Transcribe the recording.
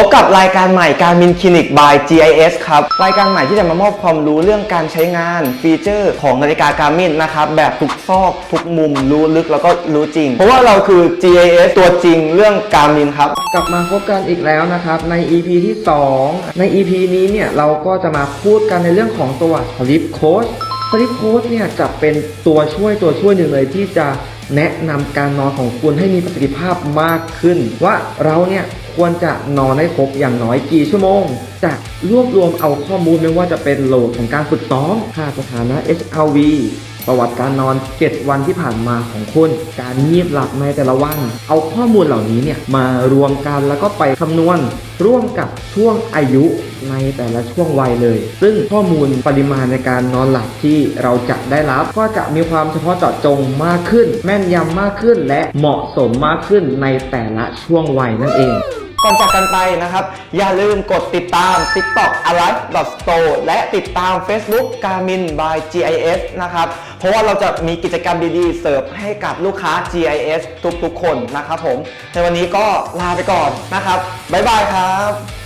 พบกับรายการใหม่การมินคลินิก by GIS ครับ รายการใหม่ที่จะมามอบความรู้เรื่องการใช้งานฟีเจอร์ของนาฬิกาการมินนะครับ แบบทุกซอกทุกมุมรู้ลึกแล้วก็รู้จริง เพราะว่าเราคือ GIS ตัวจริงเรื่องการมินครับ กลับมาพบกันอีกแล้วนะครับ ใน EP ที่ 2 ใน EP นี้เนี่ยเราก็จะมาพูดกันในเรื่องของตัว Sleep Coach Sleep Coach เนี่ยจะเป็นตัวช่วยตัวช่วยหนึ่งเลยที่จะแนะนำการนอนของคุณให้มีประสิทธิภาพมากขึ้น ว่าเราเนี่ย ควรจะนอนให้ครบอย่างน้อยกี่ชั่วโมง จะรวบรวมเอาข้อมูลไม่ว่าจะเป็นโหลดของการฝึกซ้อมค่าสถานะ HRV ประวัติการนอน 7 วันที่ผ่านมาของคุณ การงีบหลับในแต่ละวัน เอาข้อมูลเหล่านี้เนี่ยมารวมกันแล้วก็ไปคำนวณ ร่วมกับช่วงอายุในแต่ละช่วงวัยเลย ซึ่งข้อมูลปริมาณในการนอนหลับที่เราจะได้รับ ก็จะมีความเฉพาะเจาะจงมากขึ้น แม่นยำมากขึ้น และเหมาะสมมากขึ้นในแต่ละช่วงวัยนั่นเอง ก่อนจากกันไปนะครับ อย่าลืมกดติดตาม TikTok alive store และติดตาม Facebook Garmin by GIS นะครับ เพราะว่าเราจะมีกิจกรรมดีๆ เสิร์ฟให้กับลูกค้า GIS ทุกๆ คนนะครับผม ในวันนี้ก็ลาไปก่อนนะครับ บ๊ายบายครับ